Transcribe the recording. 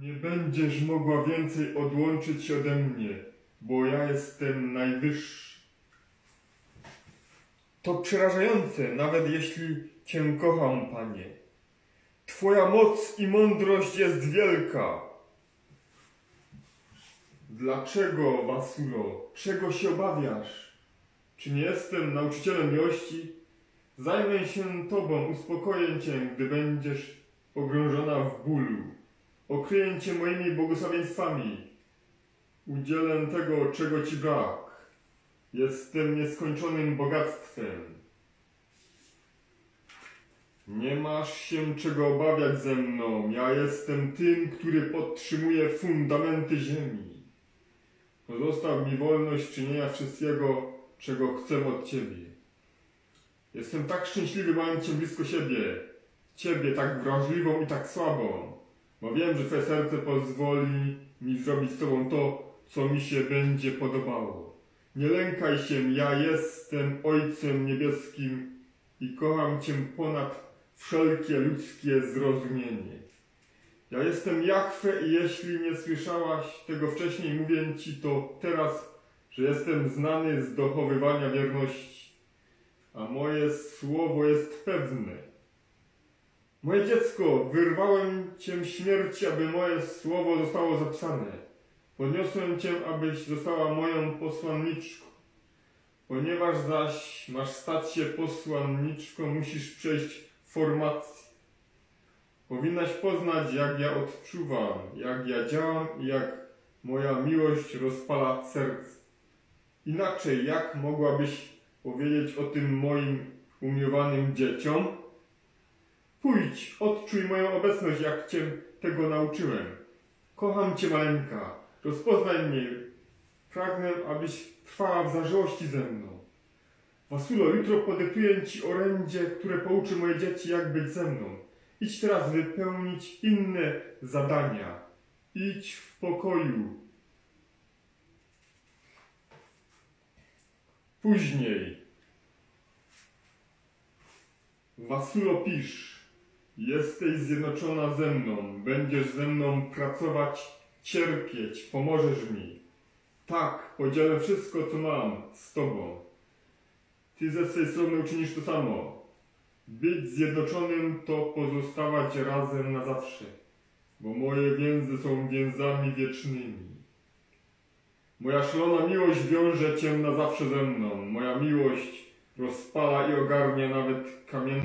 Nie będziesz mogła więcej odłączyć się ode mnie, bo ja jestem najwyższy. To przerażające, nawet jeśli Cię kocham, Panie. Twoja moc i mądrość jest wielka. Dlaczego, Wasulo? Czego się obawiasz? Czy nie jestem nauczycielem miłości? Zajmę się Tobą, uspokoję Cię, gdy będziesz pogrążona w bólu. Okryję Cię moimi błogosławieństwami. Udzielę tego, czego Ci brak. Jestem nieskończonym bogactwem. Nie masz się czego obawiać ze mną. Ja jestem tym, który podtrzymuje fundamenty ziemi. Pozostaw mi wolność czynienia wszystkiego, czego chcę od Ciebie. Jestem tak szczęśliwy, mając Cię blisko siebie. Ciebie tak wrażliwą i tak słabą. Bo wiem, że Twoje serce pozwoli mi zrobić z Tobą to, co mi się będzie podobało. Nie lękaj się, ja jestem Ojcem Niebieskim i kocham Cię ponad wszelkie ludzkie zrozumienie. Ja jestem Jachwę i jeśli nie słyszałaś tego wcześniej, mówię Ci to teraz, że jestem znany z dochowywania wierności, a moje słowo jest pewne. Moje dziecko, wyrwałem Cię śmierci, aby moje słowo zostało zapisane. Podniosłem Cię, abyś została moją posłanniczką. Ponieważ zaś masz stać się posłanniczką, musisz przejść formację. Powinnaś poznać, jak ja odczuwam, jak ja działam i jak moja miłość rozpala serce. Inaczej, jak mogłabyś powiedzieć o tym moim umiłowanym dzieciom? Pójdź, odczuj moją obecność, jak Cię tego nauczyłem. Kocham Cię, maleńka, rozpoznaj mnie. Pragnę, abyś trwała w zażyłości ze mną. Wasulo, jutro podyktuję Ci orędzie, które pouczy moje dzieci, jak być ze mną. Idź teraz wypełnić inne zadania. Idź w pokoju. Później. Wasulo, pisz. Jesteś zjednoczona ze mną. Będziesz ze mną pracować, cierpieć. Pomożesz mi. Tak, podzielę wszystko, co mam z Tobą. Ty ze swej strony uczynisz to samo. Być zjednoczonym to pozostawać razem na zawsze, bo moje więzy są więzami wiecznymi. Moja szalona miłość wiąże cię na zawsze ze mną. Moja miłość rozpala i ogarnia nawet kamienne